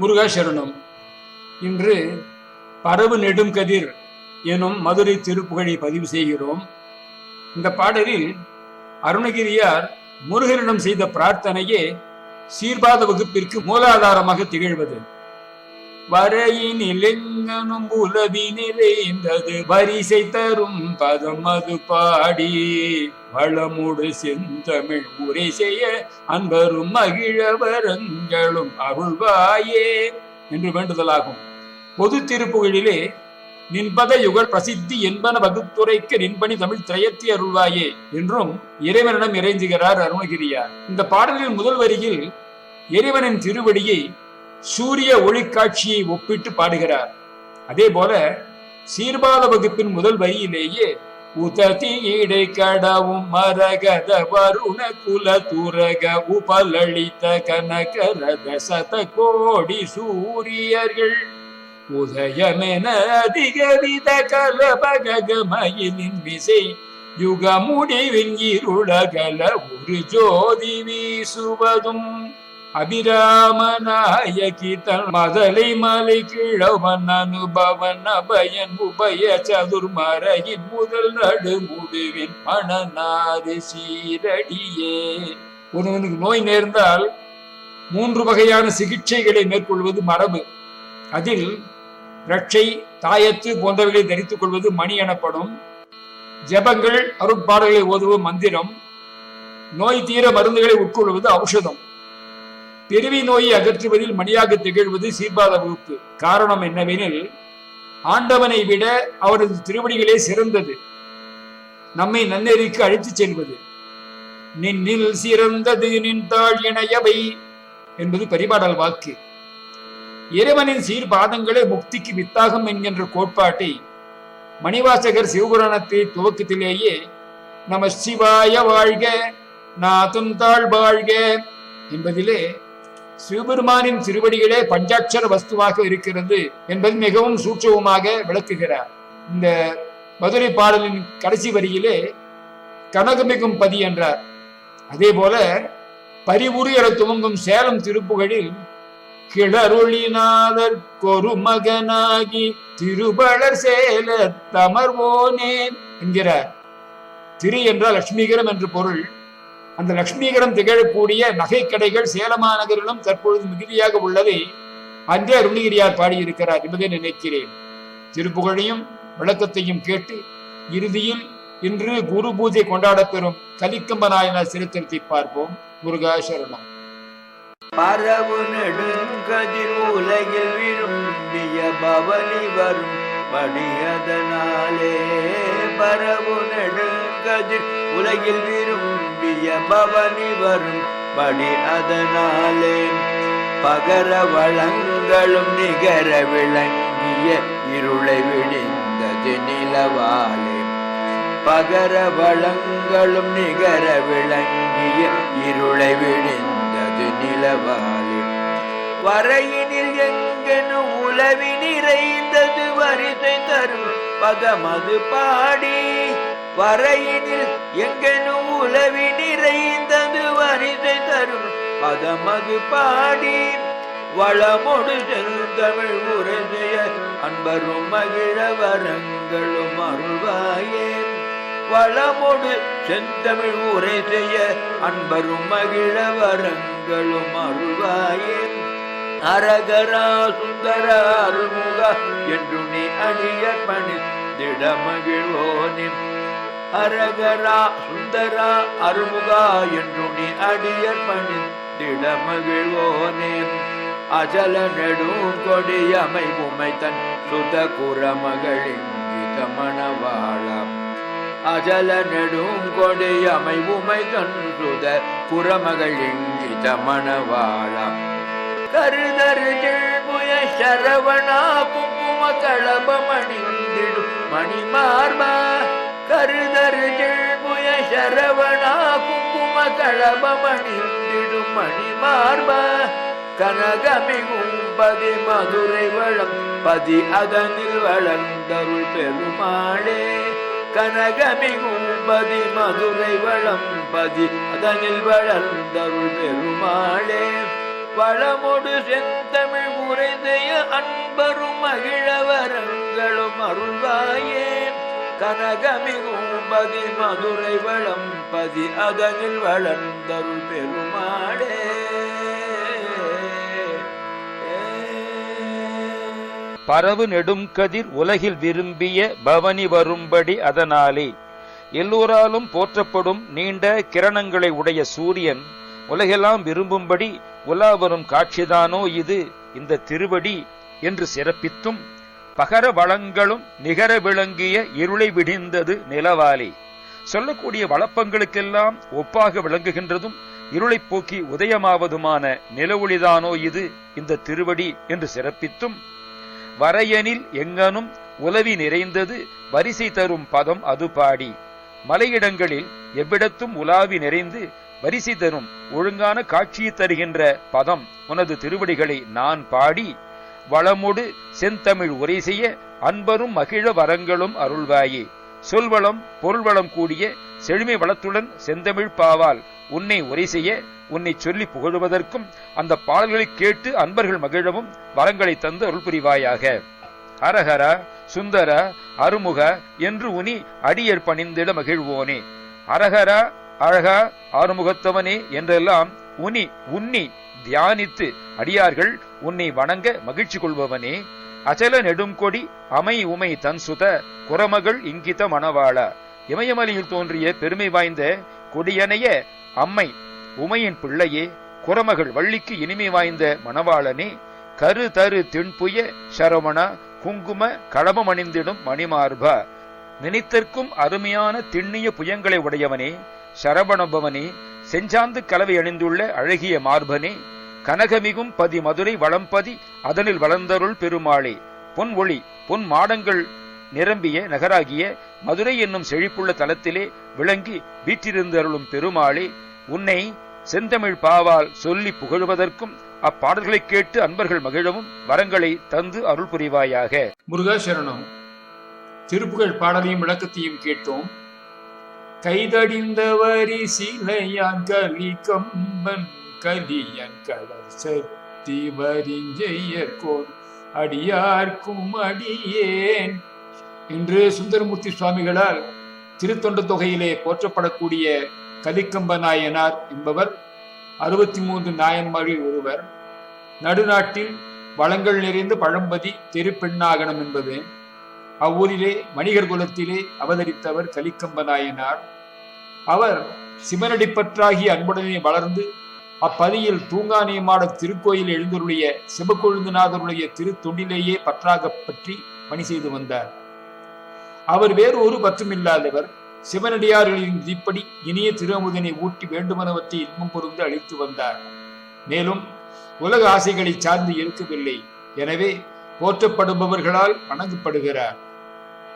முருகா சரணம். இன்று பரவு நெடும் கதிர் எனும் மதுரை திருப்புகழை பதிவு செய்கிறோம். இந்த பாடலில் அருணகிரியார் முருகனிடம் செய்த பிரார்த்தனையே சீர்பாத வகுப்பிற்கு மூலாதாரமாக திகழ்வது. வரையினில் உலவி நிறைந்தது வரிசை தரும் பதம் அது பாடி. வளமுடு செந்தமிழ் உரை செய்ய அன்பரும் மகிழவரங்களும் அருள்வாயே என்று வேண்டுதலாகும். பொது திருப்புகளிலே நின்பத யுகல் பிரசித்தி என்பன வகுத்துரைக்கு நின்பணி தமிழ் திரையத்தி அருள்வாயே என்றும் இறைவனிடம் இறைஞ்சுகிறார் அருணகிரியார். இந்த பாடலின் முதல் வரியில் இறைவனின் திருவடியை சூரிய ஒளிக்காட்சியை ஒப்பிட்டு பாடுகிறார். அதே போல சீர்பாத வகுப்பின் முதல் வரியிலேயே உததி இடை கடவும் மரகத வருண குல துரக உபலளித்த கனகரத சத கோடி சூரியர்கள். உதயமென அதிகவித கலபகமயிலின் விசை யுக முடிவின் இருளகல ஒரு ஜோதி வீசுவதும் அபிராமநாயகி தன் மதலை மலை கிழவன் அனுபவன் அபயன் உபய சதுர்மறையின் முதல் நடு முடிவின் மணநாறு சீரடியே. ஒருவனுக்கு நோய் நேர்ந்தால் மூன்று வகையான சிகிச்சைகளை மேற்கொள்வது மரபு. அதில் ரட்சை தாயத்து போன்றவைகளை தரித்துக் கொள்வது மணி எனப்படும். ஜெபங்கள் அருட்பாடுகளை ஓதுவது மந்திரம். நோய் தீர மருந்துகளை உட்கொள்வது ஔஷதம். பிறவி நோயை அகற்றுவதில் மணியாக திகழ்வது சீர்பாத வகுப்பு. காரணம் என்னவெனில் ஆண்டவனை விட அவரது திருவடிகளே சிறந்தது. நம்மை நன்னெறிக்கு அழைத்துச் செல்வது. நின்னில் சிறந்தது நின்றாள் இணையவை என்பது பரிபாடல் வாக்கு. இறைவனின் சீர்பாதங்களே முக்திக்கு வித்தாகம் என்கின்ற கோட்பாட்டை மணிவாசகர் சிவபுராணத்தை துவக்கத்திலேயே நம சிவாய வாழ்க நாதும் தாழ் வாழ்க என்பதிலே சிவபெருமானின் திருவடிகளே பஞ்சாட்சர வஸ்துவாக இருக்கிறது என்பது மிகவும் சூட்சவமாக விளக்குகிறார். இந்த மதுரை பாடலின் கடைசி வரியிலே கனகமிகும் பதி என்றார். அதே போல பரிவுரு என துவங்கும் சேலம் திருப்புகழில் கிளருளிநாதர் கொரு மகனாகி திருபலர் சேல தமர்வோனே என்கிறார். திரு என்றால் லட்சுமிகரம் என்று பொருள். அந்த லட்சுமிகரம் திகழக்கூடிய நகை கடைகள் சேலமாநகரிலும் தற்பொழுது மிகுதியாக உள்ளதை அன்றே அருணகிரியார் பாடியிருக்கிறார் என்பதை நினைக்கிறேன். திருப்புகழையும் விளக்கத்தையும் கேட்டு இறுதியில் இன்று குரு பூஜை கொண்டாடப்பெறும் கலிக்கம்ப நாயனார் சரித்திரத்தை பார்ப்போம். முருகா சரணம். பரவு நெடுங்கதிர் உலகில் விரும்பிய பவனி வரும் படியதனாலே பரவு நெடுங்கதிர் உலகில் விரும்பிய பவனி வரும் படி அதனாலே. பகர வளங்களும் நிகர விளங்கிய இருளை விடிந்தது நிலவாலே. பகர வளங்களும் நிகர விளங்கிய இருளை விடிந்தது நிலவாலே. வரையினில் எங்கெனு உளவி நிறைந்தது வரிசை தரும் பகமது பாடி. வரையினில் எங்கெனும் உளவி நிறைந்தது வரிசை தரும். பதமது பாடி வளமொடு செந்தமிழ் உரைய அன்பரும் மகிழ வரங்களும் அருள்வாயே. வளமொடு செந்தமிழ் உரை செய்ய அன்பரும் மகிழ வரங்களும் அருள்வாயே. அரகரா சுந்தர அருள்முக என்று நீ அணிய பணி திடமகிழ்வோனே அரகரா சுந்தரா அருமுகா என்று நீ அடிய பணி திடமகிழ்வோனே அஜல நெடும் கொடியமை உமை தன் சுத குரமகளின் மணவாழம் அஜல நெடும் கொடியமை உமை தன் சுத குரமகளின் மணவாழம் கருதரு புய சரவணா குங்கும கலபமணிந்திடும் மணிமார்பா கருதரு புய சரவணா குங்கும களபமணிந்திடும் மணிமார்பா கனகமிகும் பதி மதுரை வளம் பதி அதனில் வளர்ந்தருள் பெருமாளே. கனகமிகும் பதி மதுரை வளம் பதி அதனில் வளர்ந்தருள் பெருமாளே. வளமொடு செந்தமிழ் உரைதைய அன்பரும் மகிழவரங்களும் அருள்வாயே. கனகமிகும் பதி மதுரை வளம் பதி அதனில் வளர்ந்தருள் பெருமாடே பரவு நெடும் கதிர் உலகில் விரும்பிய பவனி வரும்படி அதனாலே எல்லோராலும் போற்றப்படும் நீண்ட கிரணங்களை உடைய சூரியன் உலகெல்லாம் விரும்பும்படி உலா வரும் காட்சிதானோ இது இந்த திருவடி என்று சிறப்பித்தும் பகர வளங்களும் நிகர விளங்கிய இருளை விடிந்தது நிலவாலி. சொல்லக்கூடிய வளப்பங்களுக்கெல்லாம் ஒப்பாக விளங்குகின்றதும் இருளை போக்கி உதயமாவதுமான நிலவொளிதானோ இது இந்த திருவடி என்று சிறப்பித்தும் வரையனில் எங்கனும் உலவி நிறைந்தது வரிசை தரும் பதம் அது பாடி. மலையிடங்களில் எவ்விடத்தும் உலாவி நிறைந்து வரிசை தரும் ஒழுங்கான காட்சியை தருகின்ற பதம் உனது திருவடிகளை நான் பாடி வளமுடு செந்தமிழ் உரை செய்ய அன்பரும் மகிழ வரங்களும் அருள்வாயே. சொல்வளம் பொருள்வளம் கூடிய செழுமை வளத்துடன் செந்தமிழ் பாவால் உன்னை உரை செய்ய உன்னை சொல்லி புகழுவதற்கும் அந்த பாடல்களை கேட்டு அன்பர்கள் மகிழவும் வரங்களை தந்து அருள் புரிவாயாக ஹரஹர சுந்தர அருமுக என்று உனி அடியர் பணிந்திட மகிழ்வோனே. அரகரா அழகா ஆறுமுகத்தவனே என்றெல்லாம் உனி உன்னி தியானித்து அடியார்கள் உன்னை வணங்க மகிழ்ச்சி கொள்பவனே. அச்சல நெடுங்கொடி அமை உமை தன் சுத குரமகள் இங்கித மணவாள. இமயமலையில் தோன்றிய பெருமை வாய்ந்த கொடியனைய அம்மை உமையின் பிள்ளையே குரமகள் வள்ளிக்கு இனிமை வாய்ந்த மணவாளனே. கரு தரு திண்புய சரவண குங்கும களபம் மணிமார்பா. நினைத்தற்கும் அருமையான திண்ணிய புயங்களை உடையவனே சரவணபவனே செஞ்சாந்து கலவை அணிந்துள்ள அழகிய மார்பனே கனகமிகும் பதி மதுரை வளம்பதி அதனில் வளர்ந்தருள் பெருமாளே பொன் ஒளி பொன் மாடங்கள் நிரம்பிய நகராகிய மதுரை என்னும் செழிப்புள்ள தலத்திலே விளங்கி வீற்றிருந்தருளும் பெருமாளே உன்னை செந்தமிழ் பாவால் சொல்லி புகழுவதற்கும் அப்பாடல்களைக் கேட்டு அன்பர்கள் மகிழவும் வரங்களை தந்து அருள் புரிவாயாக. முருகாசரணம் திருப்புகழ் பாடலையும் விளக்கத்தையும் கேட்டோம். கைதடிந்த வரி சிலையான் கலி கம்பன் கலியன் கடல் சக்தி வரிஞ்செய்யற்கோர் அடியார்க்கும் அடியேன் என்று சுந்தரமூர்த்தி சுவாமிகளால் திருத்தொண்ட தொகையிலே போற்றப்படக்கூடிய கலிக்கம்ப நாயனார் என்பவர் அறுபத்தி மூன்று நாயன்மாரில் ஒருவர் நடுநாட்டில் வளங்கள் நிறைந்த பழம்பதி திருப்பெண்ணாகனம் என்பது அவ்வூரிலே வணிகர் குலத்திலே அவதரித்தவர் கலிக்கம்ப நாயனார் அவர் சிவனடிப்பற்றாகி அன்புடனே வளர்ந்து அப்பதியில் தூங்கானியமாட திருக்கோயில் எழுந்தருடைய சிவக்கொழுந்துநாதருடைய திருத்தொண்டிலேயே பற்றாக பற்றி பணி செய்து வந்தார். அவர் வேறு ஒரு பற்றுமில்லாதவர் சிவனடியார்களின் விதிப்படி இனிய திருமுதனை ஊட்டி வேண்டுமனவற்றை இன்பம் பொருந்து அளித்து வந்தார். மேலும் உலக ஆசைகளை சார்ந்து இருக்கவில்லை. எனவே போற்றப்படுபவர்களால் வணங்கப்படுகிறார்.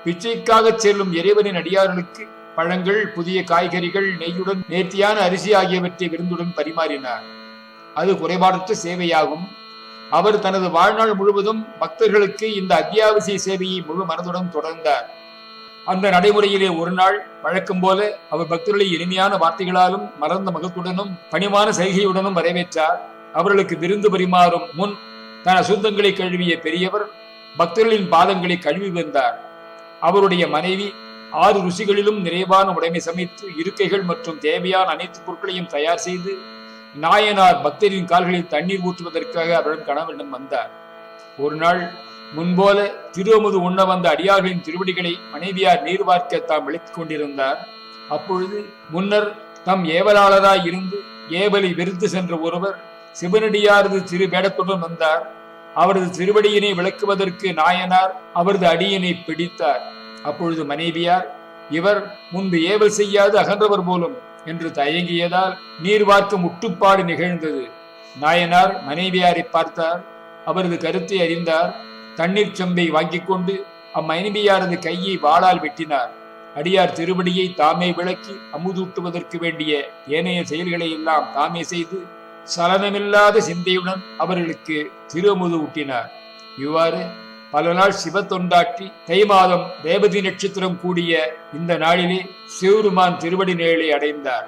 பிச்சைக்காக செல்லும் இறைவனின் அடியார்களுக்கு பழங்கள் புதிய காய்கறிகள் நெய்யுடன் நேர்த்தியான அரிசி ஆகியவற்றை விருந்துடன் பரிமாறினார். அது குறைபாடற்ற சேவையாகும். அவர் தனது வாழ்நாள் முழுவதும் பக்தர்களுக்கு இந்த அத்தியாவசிய சேவையை முழு மனதுடன் தொடர்ந்தார். அந்த நடைமுறையிலே ஒரு நாள் வழக்கம் போல அவர் பக்தர்களை இனிமையான வார்த்தைகளாலும் மறந்த மகத்துடனும் பணிவான சைகையுடனும் வரவேற்றார். அவர்களுக்கு விருந்து பரிமாறும் முன் தன் அசுத்தங்களை கழுவிய பெரியவர் பக்தர்களின் பாதங்களை கழுவி வந்தார். அவருடைய மனைவி ஆறு ருசிகளிலும் நிறைவான உடைமை சமைத்து இருக்கைகள் மற்றும் தேவையான அனைத்து பொருட்களையும் தயார் செய்து நாயனார் பக்தரின் கால்களில் தண்ணீர் ஊற்றுவதற்காக அவருடன் கணவனிடம் வந்தார். ஒரு நாள் முன்போல திருவமுது உண்ண வந்த அடியார்களின் திருவடிகளை மனைவியார் நீர் பார்க்க தாம் விளைத்துக் கொண்டிருந்தார். அப்பொழுது முன்னர் தம் ஏவலாளராய் இருந்து ஏவலை வெறுத்து சென்ற ஒருவர் சிவனடியாரது திரு வேடத்துடன் வந்தார். அவரது திருவடியினை விளக்குவதற்கு நாயனார் அவரது அடியினை பிடித்தார். அப்பொழுது மனைவியார் இவர் முன்பு ஏவல் செய்யாது அகன்றவர் போலும் என்று தயங்கியதால் நீர் பார்க்க முட்டுப்பாடு நிகழ்ந்தது. நாயனார் மனைவியாரை பார்த்தார். அவரது கருத்தை அறிந்தார். தண்ணீர் செம்பை வாங்கிக் கொண்டு அம்மனைவியாரது கையை வாளால் வெட்டினார். அடியார் திருவடியை தாமே விளக்கி அமுதூட்டுவதற்கு வேண்டிய ஏனைய செயல்களை எல்லாம் தாமே செய்து சலனமில்லாத சிந்தையுடன் அவர்களுக்கு திருமுது ஊட்டினார் இவ்வாறு பல நாள் சிவத்தொண்டாற்றி தை மாதம் ரேவதி நட்சத்திரம் கூடிய இந்த நாளிலே சிவருமான் திருவடி நிழலை அடைந்தார்.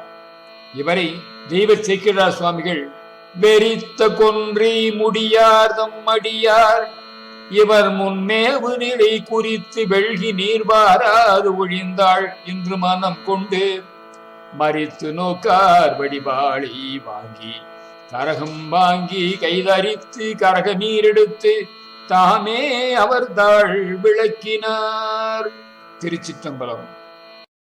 இவரை தெய்வ சேக்கிரா சுவாமிகள் வெறித்த கொன்றி முடியார் தம் அடியார் இவர் முன்னேவு நிலை குறித்து வெள்கி நீர்வாராது ஒழிந்தாள் என்று மனம் கொண்டு மறித்து நோக்கார் வடிவாளி வாங்கி கரகம் வாங்கி கைதரித்து கரக நீர் எடுத்து தாமே அவர் தாழ் விளக்கினார் திருச்சிற்றம்பலம்.